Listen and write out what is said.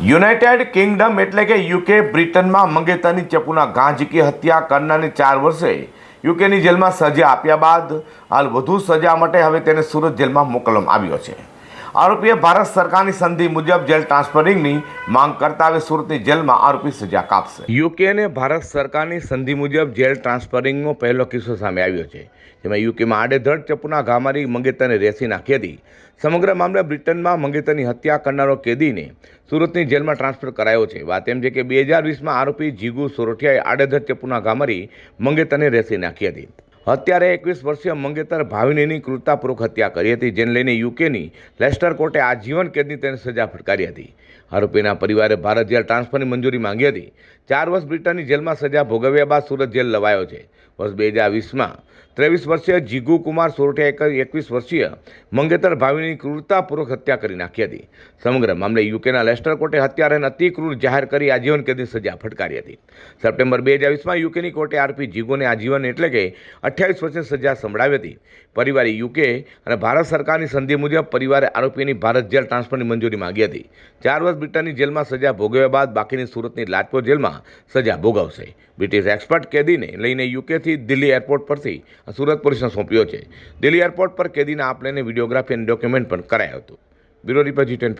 United Kingdom એટલે કે UK બ્રિટનમાં મંગેતરની ચપુના ઘા ઝીકી હત્યા કરનારને ચાર વર્ષે યુકેની જેલમાં સજા આપ્યા બાદ હાલ વધુ સજા માટે હવે તેને સુરત જેલમાં મોકલવામાં આવ્યો છે. આરોપીએ ભારત સરકારની સંધિ મુજબ જેલ ટ્રાન્સફરિંગની માંગ કરતા હવે સુરતની જેલમાં આરોપી સજા કાપશે. યુકેને ભારત સરકારની સંધિ મુજબ જેલ ટ્રાન્સફરિંગનો પહેલો કિસ્સો સામે આવ્યો છે, જેમાં યુકેમાં આડેધડ ચપ્પુના ઘામારી મંગેતરને રેસી નાખી હતી. સમગ્ર મામલે બ્રિટનમાં મંગેતરની હત્યા કરનારો કેદીને સુરતની જેલમાં ટ્રાન્સફર કરાયો છે. વાત એમ છે કે બે હજાર વીસમાં આરોપી જીગુ સોરઠિયાએ આડેધડ ચપ્પુના ઘામારી મંગેતરને રેસી નાખી હતી. હત્યારે એકવીસ વર્ષીય મંગેતર ભાવિનીની ક્રૂરતાપૂર્વક હત્યા કરી હતી, જેને લઈને યુકેની લેસ્ટર કોર્ટે આજીવન કેદની તેને સજા ફટકારી હતી. આરોપીના પરિવારે ભારત જેલ ટ્રાન્સફરની મંજૂરી માંગી હતી. ચાર વર્ષ બ્રિટનની જેલમાં સજા ભોગવ્યા બાદ સુરત જેલ લવાયો છે. વર્ષ બે હજાર વીસમાં ત્રેવીસ વર્ષીય જીગુ કુમાર એક એકવીસ વર્ષીય મંગેતર ભાવિની ક્રૂરતાપૂર્વક હત્યા કરી નાખી હતી. સમગ્ર મામલે યુકેના લેસ્ટર કોર્ટે હત્યારાને અતિ ક્રૂર જાહેર કરી આજીવન કેદની સજા ફટકારી હતી. સપ્ટેમ્બર બે હજાર વીસમાં યુકેની કોર્ટે આરોપી જીગોને આજીવન એટલે કે અઠ્યાવીસ વર્ષની સજા સંભળાવી હતી. પરિવારે યુકે અને ભારત સરકારની સંધિ મુજબ પરિવારે આરોપીની ભારત જેલ ટ્રાન્સફરની મંજૂરી માંગી હતી. ચાર વર્ષ બ્રિટનની જેલમાં સજા ભોગવ્યા બાદ બાકીની સુરતની લાજપોર જેલમાં સજા ભોગવશે. બ્રિટિશ એક્સપર્ટ કેદીને લઈને યુકેથી દિલ્હી એરપોર્ટ પરથી સુરત પોલીસને સોંપ્યો છે. દિલ્હી એરપોર્ટ પર કેદીના આપ લઈને વિડીયોગ્રાફી અને ડોક્યુમેન્ટ પણ કરાયો હતું. બ્યુરો રિપોર્ટ જી ટેન